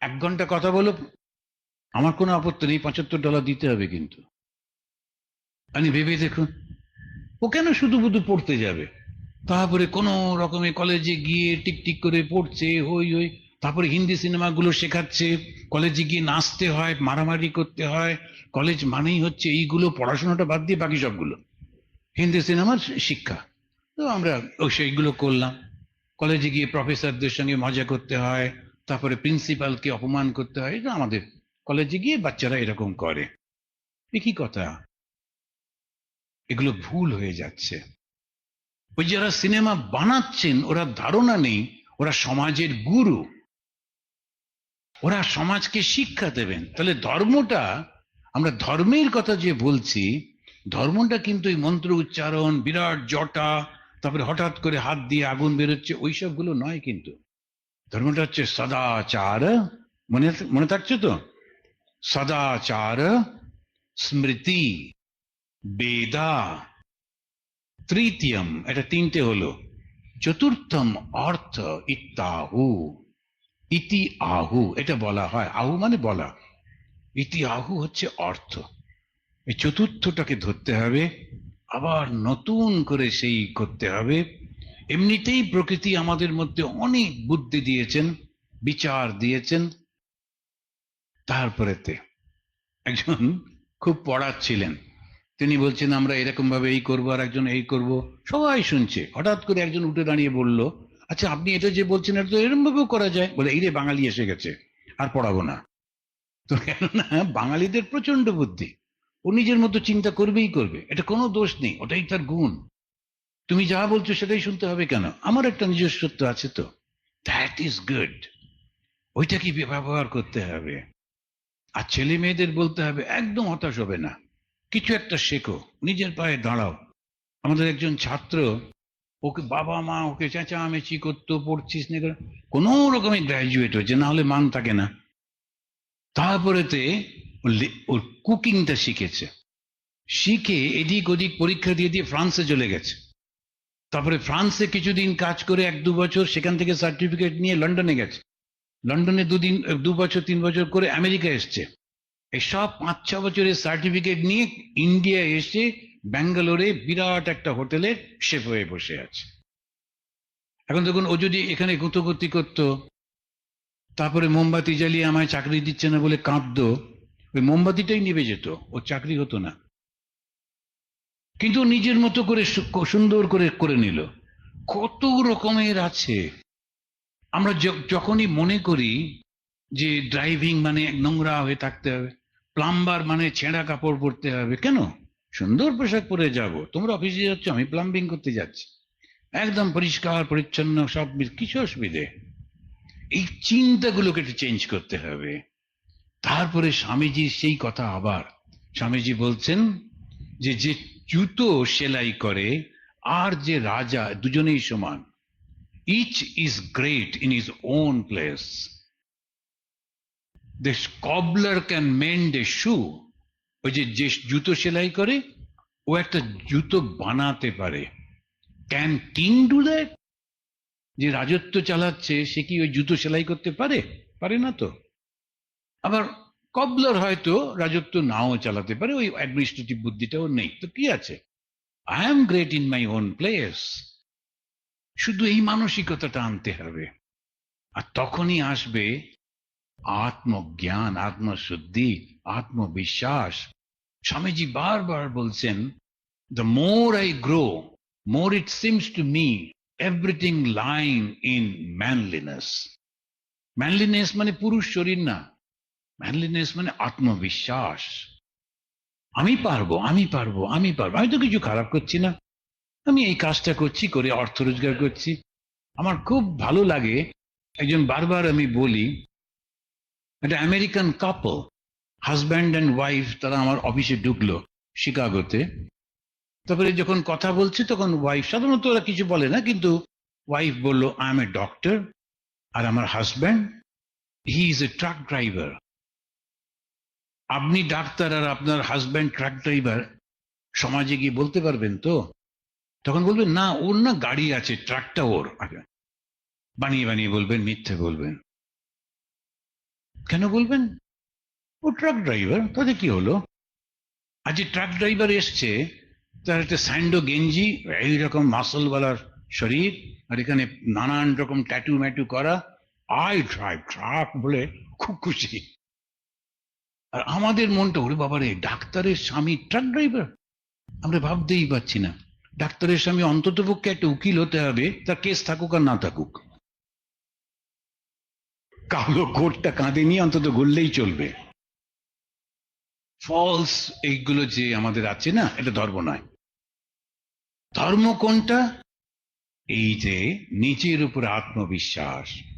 এক ঘণ্টা কথা বলো। আমার কোনো আপত্তি নেই, পঁচাত্তর ডলার দিতে হবে কিন্তু। আমি ভেবে দেখুন, ও কেন শুধু শুধু পড়তে যাবে? তারপরে কোনো রকমের কলেজে গিয়ে টিকটিক করে পড়ছে, হই হই। তারপরে হিন্দি সিনেমাগুলো শেখাচ্ছে কলেজে গিয়ে নাচতে হয়, মারামারি করতে হয়। কলেজ মানেই হচ্ছে এইগুলো, পড়াশোনাটা বাদ দিয়ে বাকি সবগুলো। হিন্দি সিনেমার শিক্ষা। তো আমরা সেইগুলো করলাম। কলেজে গিয়ে প্রফেসরদের সঙ্গে মজা করতে হয়। তারপরে প্রিন্সিপালকে অপমান করতে হয়, এটা আমাদের কলেজে গিয়ে বাচ্চারা এরকম করে। কি কথা? এগুলো ভুল হয়ে যাচ্ছে। ওই যারা সিনেমা বানাচ্ছেন, ওরা ধারণা নেই, ওরা সমাজের গুরু। ওরা সমাজকে শিক্ষা দেবেন। তাহলে ধর্মটা, আমরা ধর্মের কথা যে বলছি, ধর্মটা কিন্তু এই মন্ত্র উচ্চারণ, বিরাট জটা, তারপরে হঠাৎ করে হাত দিয়ে আগুন বেরোচ্ছে, ওইসবগুলো নয় কিন্তু। ধর্মটা হচ্ছে সদাচার মনে মনে থাকছে তো সদাচার স্মৃতি বেদা তৃতীয়ম এটা তিনটে হলো চতুর্থম অর্থ ইত্যাহু ইতি আহু এটা বলা হয় আহু মানে বলা ইতি আহু হচ্ছে অর্থ এই চতুর্থটাকে ধরতে হবে আবার নতুন করে সেই করতে হবে এমনিতেই প্রকৃতি আমাদের মধ্যে অনেক বুদ্ধি দিয়েছেন, বিচার দিয়েছেন। তারপরেতে একজন খুব পড়াচ্ছিলেন। তিনি বলছেন, আমরা এরকম ভাবে এই করব আর একজন এই করব। সবাই শুনছে। হঠাৎ করে একজন উঠে দাঁড়িয়ে বলল আচ্ছা আপনি এটা যে বলছেন, এটা তো এরকম ভাবেও করা যায়? বলে, এই রে, বাঙালি এসে গেছে, আর পড়াবো না। তো কেননা, বাঙালিদের প্রচণ্ড বুদ্ধি। ও নিজের মতো চিন্তা করবেই করবে। এটা কোনো দোষ নেই, ওটাই তার গুণ। তুমি যা বলছো সেটাই শুনতে হবে কেন? আমার একটা নিজস্বত্ব আছে তো। দ্যাট ইজ গুড ওইটা কি ব্যবহার করতে হবে? আর ছেলে মেয়েদের বলতে হবে, একদম হতাশ হবে না। কিছু একটা শেখো, নিজের পায়ে দাঁড়াও। আমাদের একজন ছাত্র, ওকে বাবা মা ওকে চেঁচামেচি করতো, পড়ছিস না কেন? রকমের গ্র্যাজুয়েট হয়েছে, না হলে মান থাকে না। তারপরেতে ওর কুকিংটা শিখেছে। শিখে এদিক ওদিক পরীক্ষা দিয়ে দিয়ে ফ্রান্সে চলে গেছে। তারপরে ফ্রান্সে কিছুদিন কাজ করে এক দু বছর সেখান থেকে সার্টিফিকেট নিয়ে লন্ডনে গেছে। লন্ডনে দুদিন, দু বছর, তিন বছর করে আমেরিকা এসছে। এই সব পাঁচ, ছ বছরের সার্টিফিকেট নিয়ে ইন্ডিয়া এসে ব্যাঙ্গালোরে বিরাট একটা হোটেলে শেফ হয়ে বসে আছে। এখন দেখুন, ও যদি এখানে গুতগতি করতো, তারপরে মোমবাতি জ্বালিয়ে আমায় চাকরি দিচ্ছে না বলে কাঁদতো, ওই মোমবাতিটাই নিভে যেত ওর চাকরি হতো না। কিন্তু নিজের মতো করে সুন্দর করে করে নিল। কত রকমের আছে। আমরা যখনই মনে করি যে ড্রাইভিং মানে নোংরা হয়ে থাকতে হবে প্লাম্বার মানে ছেঁড়া কাপড় পরতে হবে, কেন? সুন্দর পোশাক পরে যাব, তোমরা অফিসে যাচ্ছ, আমি প্লাম্বিং করতে যাচ্ছি। একদম পরিষ্কার, পরিচ্ছন্ন, সব কিছু অসুবিধে। এই চিন্তাগুলোকে একটু চেঞ্জ করতে হবে। তারপরে স্বামীজির সেই কথা আবার, স্বামীজি বলছেন যে যে জুতো সেলাই করে, আর যে রাজা, দুজনেই সমান। Each is great in is own place the cobbler can mend a shoe ওই যে যে জুতো সেলাই করে, ও একটা জুতো বানাতে পারে। ক্যান কিং ডু দ্যাট যে রাজত্ব চালাচ্ছে, সে কি ওই জুতো সেলাই করতে পারে? পারে না তো। আবার কবলার হয়তো রাজত্ব নাও চালাতে পারে, ওই অ্যাডমিনিস্ট্রেটিভ বুদ্ধিটাও নেই। তো কি আছে? I am great in my own place শুধু এই মানসিকতাটা আনতে হবে। আর তখনই আসবে আত্মজ্ঞান, আত্মশুদ্ধি, আত্মবিশ্বাস। স্বামীজি বারবার বলছেন the more I grow more it seems to me everything line in manliness manliness মানে পুরুষ শরীর না। ম্যানলিনেস মানে আত্মবিশ্বাস। আমি পারব আমি পারব আমি পারব। আমি তো কিছু খারাপ করছি না। আমি এই কাজটা করছি, করে অর্থ রোজগার করছি। আমার খুব ভালো লাগে, একজন বারবার আমি বলি, একটা American couple husband and wife তারা আমার অফিসে ঢুকলো শিকাগোতে তারপরে যখন কথা বলছে, তখন ওয়াইফ সাধারণত ওরা কিছু বলে না, কিন্তু ওয়াইফ বলল আই এম এ ডক্টর আর আমার husband he is a truck driver আপনি ডাক্তার আর আপনার হাজব্যান্ড ট্রাক ড্রাইভার সমাজে গিয়ে বলতে পারবেন তো? তখন বলবেন, না, ওর না গাড়ি আছে ট্রাকটা ওর। বানিয়ে বানিয়ে বলবেন, মিথ্যে বলবেন। কেন বলবেন? ও ট্রাক ড্রাইভার তাতে কি হলো? আজ যে ট্রাক ড্রাইভার এসছে, তার একটা স্যান্ডো গেঞ্জি, এইরকম মাসলওয়ালার শরীর, আর এখানে নানান রকম ট্যাটু ম্যাটু করা আই ড্রাইভ ট্রাক বলে খুব খুশি। আর আমাদের মনটা, ওরে বাবারে, ডাক্তারের স্বামী, ট্রাক ড্রাইভার। আমরা ভাবতেই পারছি না। ডাক্তারের স্বামী অন্তত পক্ষে একটা উকিল হতে হবে, তার কেস থাকুক আর না থাকুক। কালো কোটটা কাঁধে নিয়ে অন্তত গড়লেই চলবে। ফলস এইগুলো যে আমাদের আছে না, এটা ধর্ম নয়। ধর্ম কোনটা? এই যে নিজের উপর আত্মবিশ্বাস।